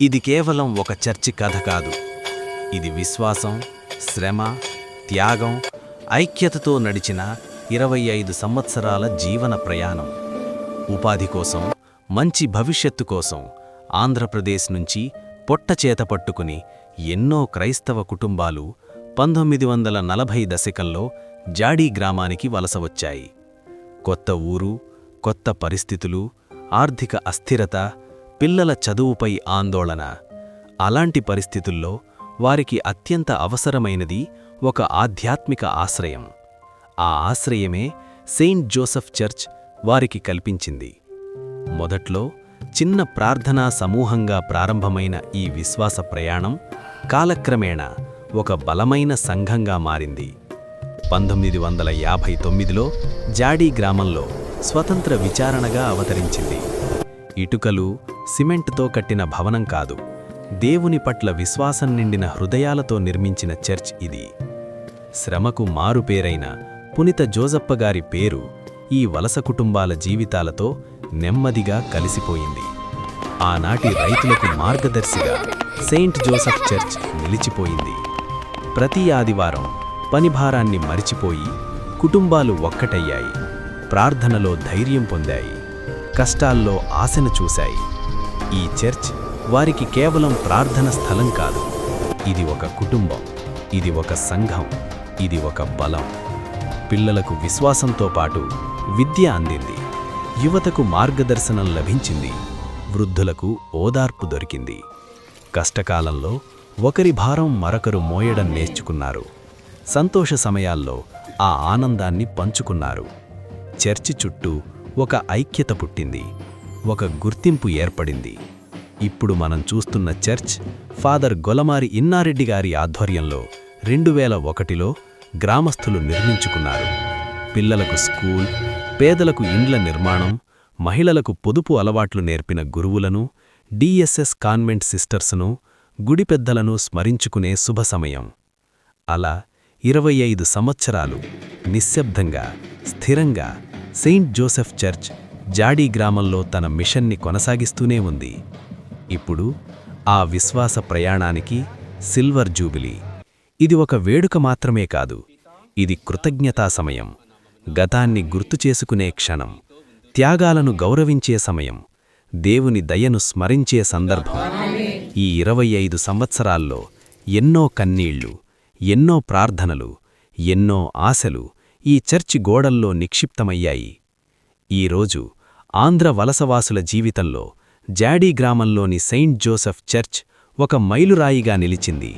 ఇది కేవలం ఒక చర్చి కథ కాదు. ఇది విశ్వాసం శ్రమ త్యాగం ఐక్యతతో నడిచిన ఇరవై ఐదు సంవత్సరాల జీవన ప్రయాణం. ఉపాధి కోసం మంచి భవిష్యత్తు కోసం ఆంధ్రప్రదేశ్ నుంచి పొట్టచేత పట్టుకుని ఎన్నో క్రైస్తవ కుటుంబాలు పంతొమ్మిది వందల నలభై దశకంలో జాడీ గ్రామానికి వలస వచ్చాయి. కొత్త ఊరు కొత్త పరిస్థితులు ఆర్థిక అస్థిరత పిల్లల చదువుపై ఆందోళన. అలాంటి పరిస్థితుల్లో వారికి అత్యంత అవసరమైనది ఒక ఆధ్యాత్మిక ఆశ్రయం. ఆ ఆశ్రయమే సెయింట్ జోసెఫ్ చర్చ్ వారికి కల్పించింది. మొదట్లో చిన్న ప్రార్థనా సమూహంగా ప్రారంభమైన ఈ విశ్వాస ప్రయాణం కాలక్రమేణా ఒక బలమైన సంఘంగా మారింది. పంతొమ్మిది వందల యాభై తొమ్మిదిలో జాడీ గ్రామంలో స్వతంత్ర విచారణగా అవతరించింది. ఇటుకలు సిమెంట్తో కట్టిన భవనం కాదు. దేవుని పట్ల విశ్వాసం నిండిన హృదయాలతో నిర్మించిన చర్చ్ ఇది. శ్రమకు మారుపేరైన పునిత జోజప్ప గారి పేరు ఈ వలస కుటుంబాల జీవితాలతో నెమ్మదిగా కలిసిపోయింది. ఆనాటి రైతులకు మార్గదర్శిగా సెయింట్ జోసఫ్ చర్చ్ నిలిచిపోయింది. ప్రతి ఆదివారం పనిభారాన్ని మరిచిపోయి కుటుంబాలు ఒక్కటయ్యాయి. ప్రార్థనలో ధైర్యం పొందాయి. కష్టాల్లో ఆశను చూశాయి. ఈ చర్చ్ వారికి కేవలం ప్రార్థన స్థలం కాదు. ఇది ఒక కుటుంబం ఇది ఒక సంఘం ఇది ఒక బలం. పిల్లలకు విశ్వాసంతో పాటు విద్య అందింది. యువతకు మార్గదర్శనం లభించింది. వృద్ధులకు ఓదార్పు దొరికింది. కష్టకాలంలో ఒకరి భారం మరొకరు మోయడం నేర్చుకున్నారు. సంతోష సమయాల్లో ఆ ఆనందాన్ని పంచుకున్నారు. చర్చి చుట్టూ ఒక ఐక్యత పుట్టింది ఒక గుర్తింపు ఏర్పడింది. ఇప్పుడు మనం చూస్తున్న చర్చ్ ఫాదర్ గొలమారి ఇన్నారెడ్డి గారి ఆధ్వర్యంలో రెండు వేల ఒకటిలో గ్రామస్థులు నిర్మించుకున్నారు. పిల్లలకు స్కూల్ పేదలకు ఇండ్ల నిర్మాణం మహిళలకు పొదుపు అలవాట్లు నేర్పిన గురువులను డిఎస్ఎస్ కాన్వెంట్ సిస్టర్స్ను గుడి పెద్దలను స్మరించుకునే శుభ సమయం. అలా ఇరవై ఐదు సంవత్సరాలు నిశ్శబ్దంగా స్థిరంగా సెయింట్ జోసెఫ్ చర్చ్ జాడీ గ్రామంలో తన మిషన్ని కొనసాగిస్తూనే ఉంది. ఇప్పుడు ఆ విశ్వాస ప్రయాణానికి సిల్వర్ జూబిలీ. ఇది ఒక వేడుక మాత్రమే కాదు ఇది కృతజ్ఞతా సమయం గతాన్ని గుర్తు చేసుకునే క్షణం త్యాగాలను గౌరవించే సమయం దేవుని దయను స్మరించే సందర్భం. ఈ ఇరవై ఐదు సంవత్సరాల్లో ఎన్నో కన్నీళ్ళు ఎన్నో ప్రార్థనలు ఎన్నో ఆశలు ఈ చర్చి గోడల్లో నిక్షిప్తమయ్యాయి. ఈరోజు ఆంధ్ర వలసవాసుల జీవితంలో జాడీ గ్రామంలోని సెయింట్ జోసెఫ్ చర్చ్ ఒక మైలురాయిగా నిలిచింది.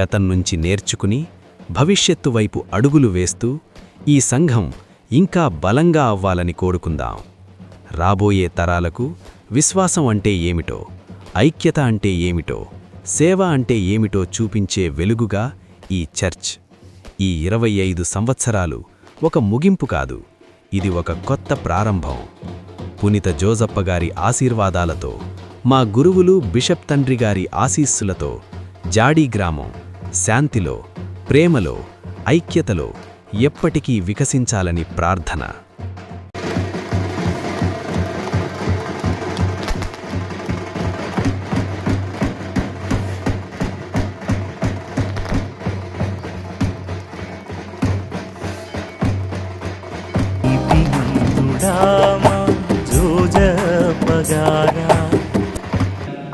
గతం నుంచి నేర్చుకుని భవిష్యత్తు వైపు అడుగులు వేస్తూ ఈ సంఘం ఇంకా బలంగా అవ్వాలని కోరుకుందాం. రాబోయే తరాలకు విశ్వాసం అంటే ఏమిటో ఐక్యత అంటే ఏమిటో సేవ అంటే ఏమిటో చూపించే వెలుగుగా ఈ చర్చ్ ఈ ఇరవై ఐదు సంవత్సరాలు ఒక ముగింపు కాదు. ఇది ఒక కొత్త ప్రారంభం. పునిత జోజప్ప గారి ఆశీర్వాదాలతో మా గురువులు బిషప్ తండ్రి గారి ఆశీస్సులతో జాడీ గ్రామం శాంతిలో ప్రేమలో ఐక్యతలో ఎప్పటికీ వికసించాలని ప్రార్థన.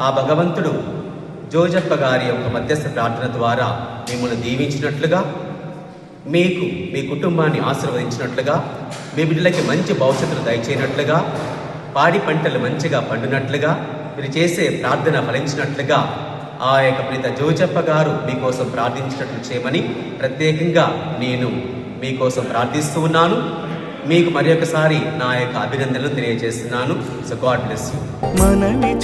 ఆ భగవంతుడు జోజప్ప గారి యొక్క మధ్యస్థ ప్రార్థన ద్వారా మిమ్మల్ని దీవించినట్లుగా మీకు మీ కుటుంబాన్ని ఆశీర్వదించినట్లుగా మీ బిడ్డలకి మంచి భవిష్యత్తును దయచేయనట్లుగా పాడి పంటలు మంచిగా పండినట్లుగా మీరు చేసే ప్రార్థన ఫలించినట్లుగా ఆ యొక్క ప్రీత జోజప్ప గారు మీకోసం ప్రార్థించినట్లు చేయమని ప్రత్యేకంగా నేను మీకోసం ప్రార్థిస్తూ ఉన్నాను. మీకు మరి ఒకసారి నా యొక్క అభినందనలు తెలియజేస్తున్నాను. సో గాడ్ బ్లెస్ యూ మనవి